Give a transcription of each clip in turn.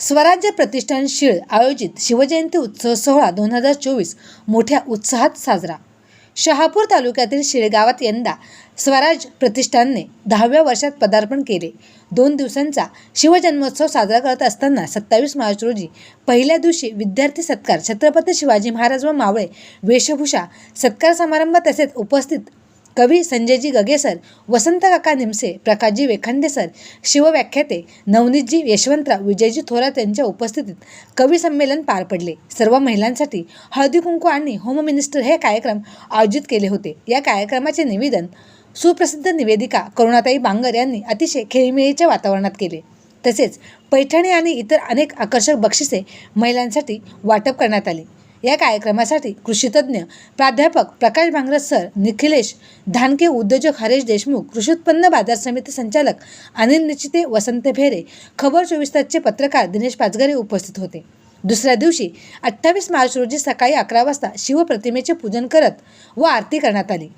स्वराज्य प्रतिष्ठान शीळ आयोजित शिवजयंती उत्सव सोहळा दोन हजार चोवीस मोठ्या उत्साहात साजरा. शहापूर तालुक्यातील शिळगावात यंदा स्वराज प्रतिष्ठानने दहाव्या वर्षात पदार्पण केले. दोन दिवसांचा शिवजन्मोत्सव साजरा करत असताना सत्तावीस मार्च रोजी पहिल्या दिवशी विद्यार्थी सत्कार छत्रपती शिवाजी महाराज व मावळे वेशभूषा सत्कार समारंभ तसेच उपस्थित कवी संजयजी गगेसर वसंत काका निमसे प्रकाशजी वेखंडे सर शिवव्याख्याते नवनीतजी यशवंतराव विजयजी थोरात यांच्या उपस्थितीत कवी संमेलन पार पडले. सर्व महिलांसाठी हळदी कुंकू आणि होम मिनिस्टर हे कार्यक्रम आयोजित केले होते. या कार्यक्रमाचे निवेदन सुप्रसिद्ध निवेदिका करुणाताई बांगर यांनी अतिशय खेळीमेळीच्या वातावरणात केले. तसेच पैठणी आणि इतर अनेक आकर्षक बक्षिसे महिलांसाठी वाटप करण्यात आली. या कार्यक्रमासाठी कृषीतज्ञ प्राध्यापक प्रकाश भांगरज सर निखिलेश धानके उद्योजक हरेश देशमुख कृषी उत्पन्न बाजार समिती संचालक अनिल निचिते वसंत भेरे खबर चोवीस तासचे पत्रकार दिनेश पाचगरे उपस्थित होते. दुसऱ्या दिवशी अठ्ठावीस मार्च रोजी सकाळी अकरा वाजता शिवप्रतिमेचे पूजन करत व आरती करण्यात आली.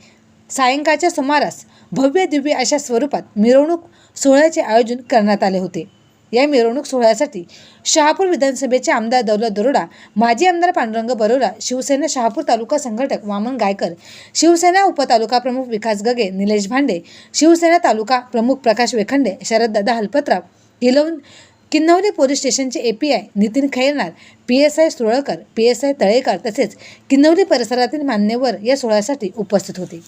सायंकाळच्या सुमारास भव्य दिव्य अशा स्वरूपात मिरवणूक सोहळ्याचे आयोजन करण्यात आले होते. या मिरवणूक सोहळ्यासाठी शहापूर विधानसभेचे आमदार दौलत दरोडा माजी आमदार पांडुरंग बरोरा शिवसेना शहापूर तालुका संघटक वामन गायकर शिवसेना उपतालुका प्रमुख विकास गगे निलेश भांडे शिवसेना तालुका प्रमुख प्रकाश वेखंडे शरददादा हलपतराव किलवून किन्नवली पोलीस स्टेशनचे A P I Nitin Khairnar P S I Suralkar P S I Talekar तसेच किन्नवली परिसरातील मान्यवर या सोहळ्यासाठी उपस्थित होते.